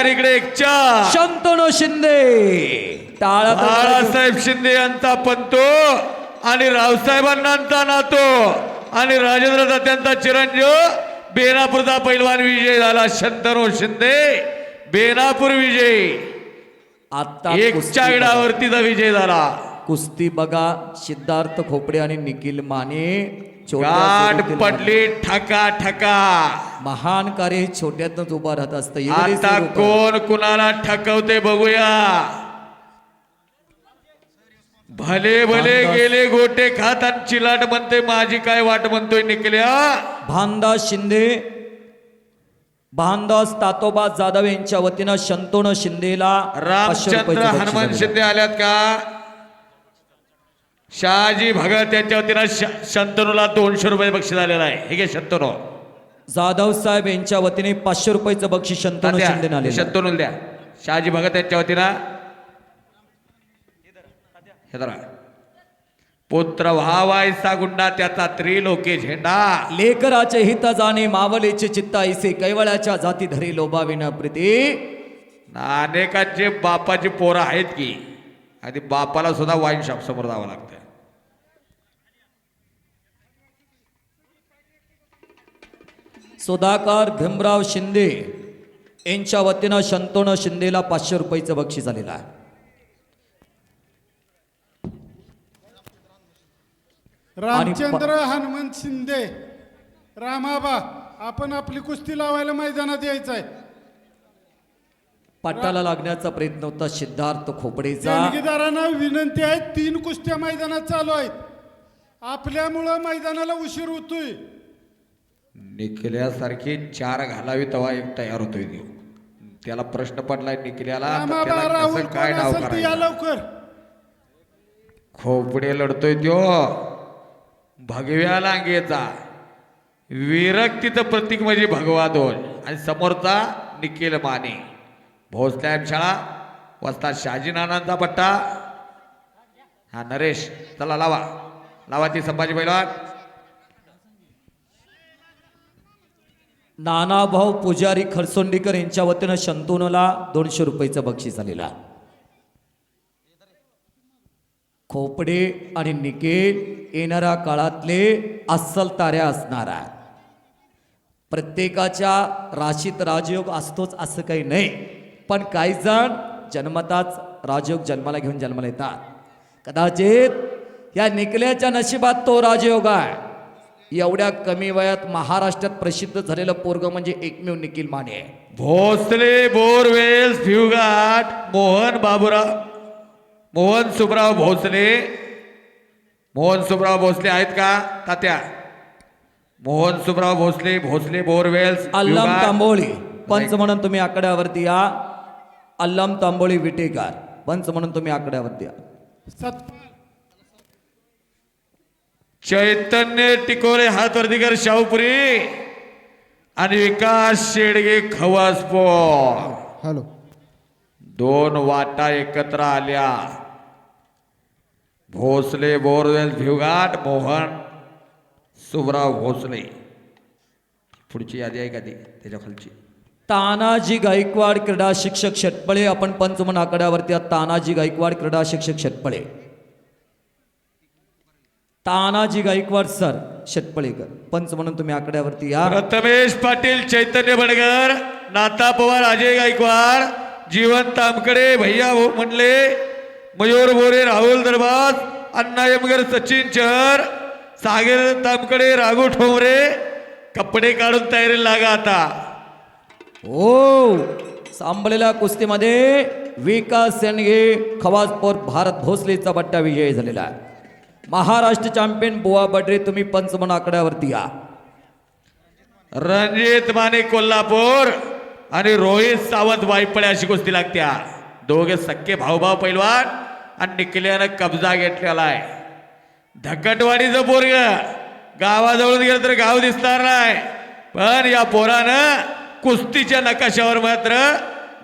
चार इकडे एक चार शंतनू शिंदे. टाळा बाळासाहेब शिंदे यांचा पंतो आणि रावसाहेबांनाचा नातो आणि राजेंद्र दत्त्यांचा चिरंजीव. बेनापूरचा पैलवान विजय झाला शंतनू शिंदे. बेनापूर विजय. आता एक कुस्ती चागडावरतीचा विजय झाला. कुस्ती बघा. सिद्धार्थ खोपडे आणि निखिल माने. छोट्या गाठ सुरुवातीला पडली ठका ठका. महान कार्य हे छोट्यातच उभा राहत असतं. आता कोण कुणाला ठकवते बघूया. भले भले गेले गोटे खात आणि चिलाट म्हणते माझी काय वाट म्हणतोय निकल्या? भानदास शिंदे भानदास तातोबा जाधव यांच्या वतीनं शंतनू शिंदेला रामचंद्र हनुमान. शिंदे आल्यात का? शहाजी भगत यांच्या वतीनं शंतनूला दोनशे रुपये बक्षीस आलेलं आहे. हे घे शंतनू. जाधव साहेब यांच्या वतीने पाचशे रुपयाचं बक्षीस शंतनू शिंदे आले द्या. शहाजी भगत यांच्या वतीनं हे धरा. पुत्र व्हावायचा गुंडा त्याचा त्रिलोके झेंडा. लेकराचे हित जाणे मावलेचे चित्ता ऐसे कैवळ्याच्या जाती धरी लोभाविना प्रीती. अनेकांचे बापाची पोरं आहेत की आणि बापाला सुद्धा वाईन शॉप समोर जावं लागतं. सुधाकर भीमराव शिंदे यांच्या वतीनं शंतनू शिंदेला पाचशे रुपयाचं बक्षीस आलेलं आहे. रामचंद्र हनुमंत शिंदे रामाबा आपण आपली कुस्ती लावायला मैदानात यायचं आहे पट्टाला लागण्याचा प्रयत्न होता सिद्धार्थ खोपडेचा. देणगीदारांना विनंती आहे तीन कुस्त्या मैदानात चालू आहेत. आपल्यामुळं मैदानाला उशीर होतोय. निकल्यासारखी चार घालावी तेव्हा एक तयार होतोय देव. त्याला प्रश्न पडलाय तर त्याला कसं काय नाव करायचं? लवकर? खोपडे लढतोय त्यो. भगव्या लांगेचा. विरक्तीचं प्रतीक म्हणजे भगवा दोन. आणि समोरचा निखिल माने. भोसल्या शाळा वस्ता शहाजी नानांचा पट्टा. हा नरेश चला लावा. लावा ती संभाजी पैलवान. नानाभाऊ पुजारी खरसोंडीकर यांच्या वतीनं शंतनूला दोनशे रुपयेचं बक्षीस आलेलं खोपडे आणि निकेल येणाऱ्या काळातले अस्सल ताऱ्या असणार आहे प्रत्येकाच्या राशीत राजयोग असतोच असं काही नाही. पण काही जण जन्मताच राजयोग जन्माला घेऊन जन्माला येतात. कदाचित या निकल्याच्या नशिबात तो राजयोग आहे. एवढ्या कमी वयात महाराष्ट्रात प्रसिद्ध झालेलं पोरग म्हणजे एकमेव निखिल माने. आहे भोसले बोरवेल्स भिवघाट मोहन बाबूराव मोहन सुबराव भोसले. मोहन सुबराव भोसले आहेत का? तात्या. मोहन सुबराव भोसले भोसले बोरवेल्स अल्लम. तांबोळी. पंच म्हणून तुम्ही आकड्यावरती या. अल्लम तांबोळी विटेकार पंच म्हणून तुम्ही आकड्यावरती या. सत चैतन्य टिकोरे हातवर्धीकर शाहूपुरी. आणि विकास शेडगे खवासपोर हॅलो. दोन वाटा एकत्र आल्या. भोसले बोरवेल भिवघाट मोहन सुबराव भोसले. पुढची यादी आहे का ती? त्याच्या खालची. तानाजी गायकवाड क्रीडा शिक्षक शेटपळे आपण पंच म्हणून आकड्यावरती तानाजी गायकवाड क्रीडा शिक्षक शेटपळे. तानाजी गायकवाड सर शेटपळेकर. पंच म्हणून तुम्ही आकड्यावरती या. प्रथमेश पाटील चैतन्य बडगर नाता पवार अजय गायकवाड जीवन तामकडे भैया भो म्हणले मयूर बोरे राहुल दरबाज अण्णा यमगर सचिन चहर सागर तामकडे राघू ठोंबरे कपडे काढून तयारी लागा आता. हो सांभलेल्या कुस्तीमध्ये विकास सेंडगे खवाजपूर भारत भोसलेचा बट्टा विजयी झालेला आहे. महाराष्ट्र चॅम्पियन बुवा बडरे तुम्ही पंचमन आकड्यावरती या. रणजित माने कोल्हापूर आणि रोहित सावंत वायपळे अशी कुस्ती लागत्या. दोघे सक्के भाऊभाव पैलवान आणि निकल्यानं कब्जा घेतलेला आहे धकटवाडीचं पोरग गावाजवळून गेलं तर गाव दिसणार नाही. पण या पोरानं कुस्तीच्या नकाशावर मात्र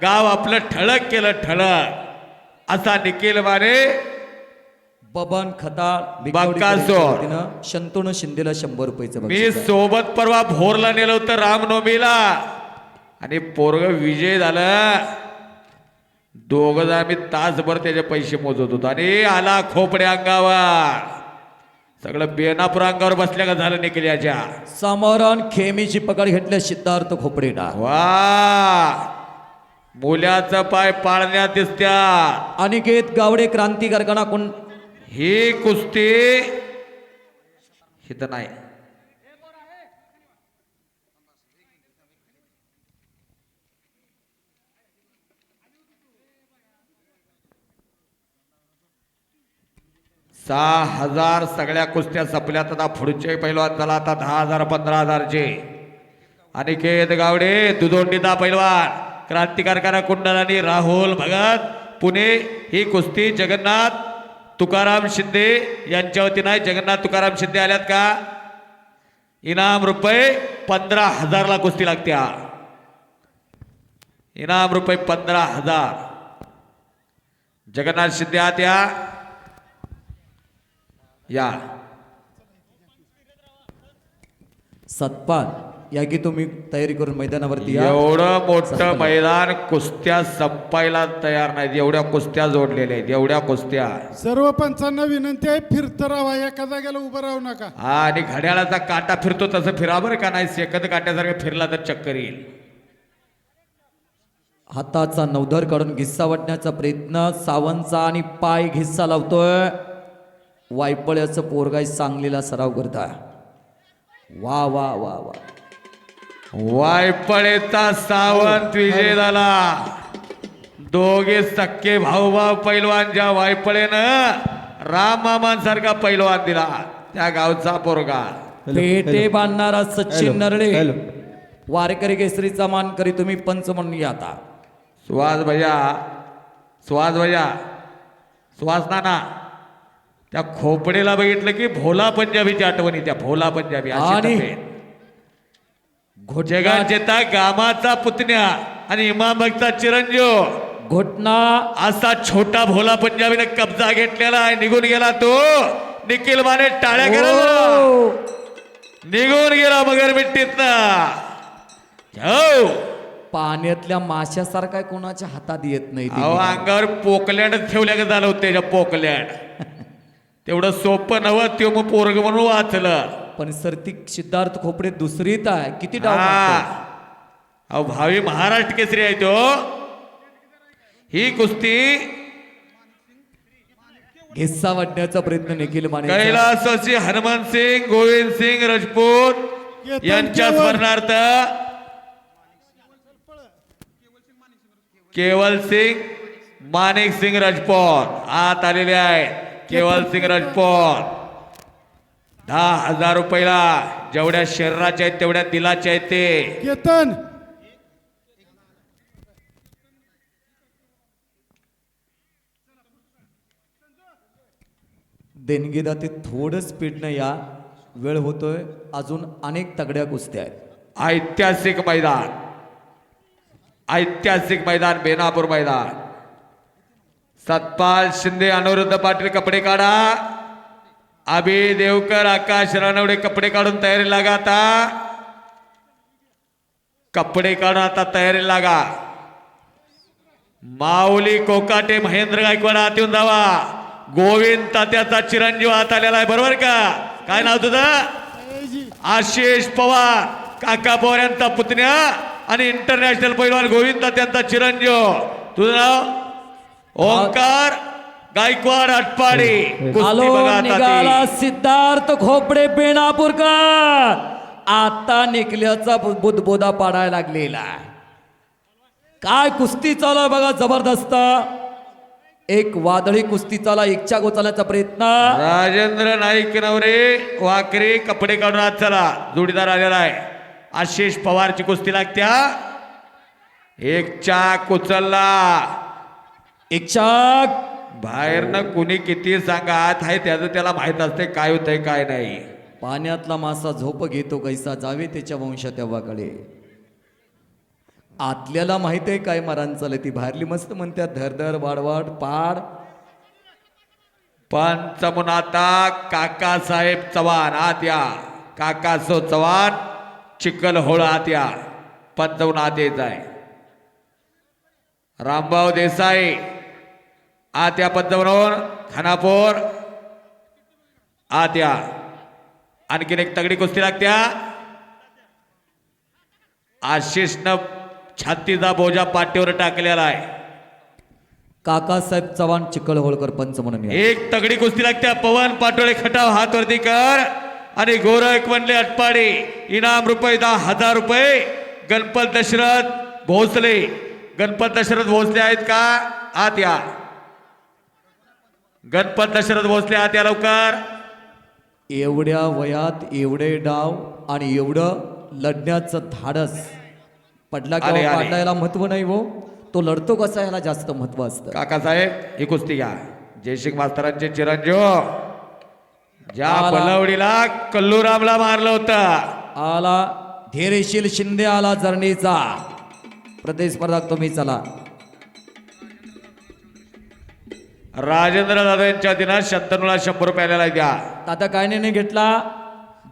गाव आपलं ठळक केलं ठळक. असा निखिल माने बबन खताळ. शंतनू शिंदेला शंभर रुपयाचं मी बक्षीस आहे. सोबत परवा भोरला नेलं होतं रामनवमीला. आणि पोरग विजय झालं. दोघ जण आम्ही तासभर त्याचे पैसे मोजत होतो. आणि आला खोपडे अंगावर. सगळं बेनापूर अंगावर बसल्या का झालं निकल्याच्या. समोरून खेमीची पकड घेतल्या सिद्धार्थ खोपडेला वा. मुल्याचं पाय पाळण्यात दिसत्या. अनिकेत गावडे क्रांतिकारकांना कोण ही कुस्ती हित नाही. सहा हजार सगळ्या कुस्त्या संपल्या आता पुढचे पैलवान झाला आता दहा हजार पंधरा हजारचे. अनिकेत गावडे दुधोंडीचा पैलवान क्रांतिकारकारा कुंडल आणि राहुल भगत. पुणे ही कुस्ती जगन्नाथ तुकाराम शिंदे यांच्या वतीनं आहे. जगन्नाथ तुकाराम शिंदे आल्यात का? इनाम रुपये पंधरा हजारला कुस्ती लागत्या इनाम रुपये पंधरा हजार. जगन्नाथ शिंदे आत या. या. सतपाल. या की तुम्ही तयारी करून मैदानावरती या. एवढं मोठं मैदान कुस्त्या संपायला तयार नाहीत. एवढ्या कुस्त्या जोडलेल्या आहेत. एवढ्या कुस्त्या. सर्व पंचांना विनंती आहे फिरतं राहा एका जागेला उभं राहू नका. हा आणि घड्याळाचा काटा फिरतो तसं फिरा बरं का नाही? सेकंद काट्यासारखं फिरला तर चक्कर येईल. हाताचा नवधर काढून घिस्सा वाटण्याचा प्रयत्न. सावंतचा आणि पाय घिस्सा लावतोय. वायपळ्याचं पोरगाय सांगलीला सराव करताय वा वा वा वा. वायपळेचा सावंत विजय झाला. दोघे सक्के भाऊ भाऊ पैलवान ज्या वायपळेनं राम मामांसारखा पैलवान दिला. त्या गावचा पोरगा. पेटे बांधणारा सचिन नरळे वारकरी केसरीचा मान करी तुम्ही पंच म्हणून या आता. सुहास भैया सुहास भैया सुहास नाना त्या खोपडेला बघितलं की भोला पंजाबीची आठवणी त्या भोला पंजाबी अशी आणि घोटना जगाचेता गामाचा पुतण्या आणि इमामचा चिरंजीव. घोटना असा छोटा भोला पंजाबीने कब्जा घेतलेला आहे. निघून गेला तो. निखिल माने टाळ्या करायला ओ! निघून गेला मगर मिट्टीत हो. पाण्यातल्या माशासारखा कोणाच्या हातात येत नाही ते. अहो अंगावर पोकलँड ठेवल्या का झालं होतं त्याच्या पोकलँड? तेवढं सोपं नव्हतं त्यो मग पोरग म्हणून वाचलं. पण सरती सिद्धार्थ खोपडे दुसरीत आहे. किती डाव हा. मारतोय? अहो भावी महाराष्ट्र केसरी आहे तो. ही कुस्ती घिस्सा वाटण्याचा प्रयत्न निखिल माने कैलासवासी हनुमान सिंग गोविंद सिंग राजपूत यांच्या केवल. स्मरणार्थ केवल सिंग माणिक सिंग राजपूत. आत आलेले आहेत केवल सिंग राजपूत. दहा हजार रुपयाला जेवढ्या शरीराच्या आहेत तेवढ्या दिलाच्या आहेत ते. केतन. देणगीदाते थोडं स्पीडनं या. वेळ होतोय. अजून अनेक तगड्या कुस्त्या आहेत. ऐतिहासिक मैदान. ऐतिहासिक मैदान बेनापूर मैदान. सतपाल शिंदे अनुरुद्ध पाटील कपडे काढा. अभि देवकर आकाश रानवडे कपडे काढून तयारी लागा आता. कपडे काढून आता तयारी लागा. माऊली कोकाटे महेंद्र गायकवाड आत येऊन जावा. गोविंद तात्याचा चिरंजीव आत आलेला आहे बरोबर का? काय नाव तुझं. आशिष पवार. काका पवार यांचा पुतण्या आणि इंटरनॅशनल पैलवान गोविंद त्यांचा चिरंजीव. तुझं नाव? ओंकार गायकवाड अटपाडी कुस्ती आलो बघा आता निघाला. सिद्धार्थ खोपडे बेणापूरकर आता निकल्याचा बुदबोदा पाडायला लागलेला. काय कुस्ती चालू आहे बघा जबरदस्त. एक वादळी कुस्ती चाला एकच्या गोचालाचा प्रयत्न. राजेंद्र नाईक नवरे वाकरे कपडे काढून आत चला. जोडीदार आलेला आहे. आशिष पवारची कुस्ती लागत्या एक चाक उचलला. एक चाक. बाहेरनं कुणी किती सांगा आत आहे त्याचं त्याला माहीत असते काय होतंय काय नाही. पाण्यातला मासा झोप घेतो कैसा जावे त्याच्या वंश तेव्हाकडे आतल्याला माहीत आहे काय मरान चालत ती बाहेरली मस्त म्हणतात धरधर वाडवाड पाड. पंचमुनाता काकासाहेब चव्हाण आत या. काकासो चव्हाण चिखल होळ आत या. पद जाऊन आत यायचं आहे रामभाऊ देसाई आत या पद जाऊन खानापूर आत या आणखीन एक तगडी कुस्ती लागत्या. आशिषनं छातीचा बोजा पाठीवर टाकलेला आहे. काकासाहेब चव्हाण चिकळहोळकर पंच म्हणून. एक तगडी कुस्ती लागत्या. पवन पाटोळे खटाव हात वरती कर. आणि गोरख म्हणले अटपाडी. इनाम रुपये दहा हजार रुपये. गणपत दशरथ भोसले. गणपत दशरथ भोसले आहेत का? आत या गणपत दशरथ भोसले आत या लवकर. एवढ्या वयात एवढे डाव आणि एवढं लढण्याचं धाडस. पडला आले. पाडला महत्त्व नाही हो. तो लढतो कसा याला जास्त महत्त्व असतं? काकासाहेब ही कुस्ती घ्या. जयसिंग मास्तरांचे चिरंजीव. ज्या आला. बलवडीला कल्लूरामला मारलं होतं. आला. धैर्यशील शिंदे आला जर्नीचा. प्रतिस्पर्धक तुम्ही चला. राजेंद्र दादा यांच्या दिनात शंतनूला शंभर रुपये आलेला द्या. आता काय नाही घेतला?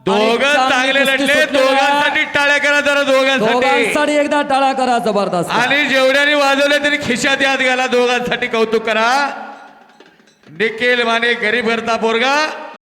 दोघं चांगले लढले. दोघांसाठी टाळ्या करा जरा दोघांसाठी. एकदा टाळा करा जबरदस्त. आणि जेवढ्याने वाजवले तरी खिशात याद गेला दोघांसाठी कौतुक करा. निखिल माने गरीब घरचा पोरगा.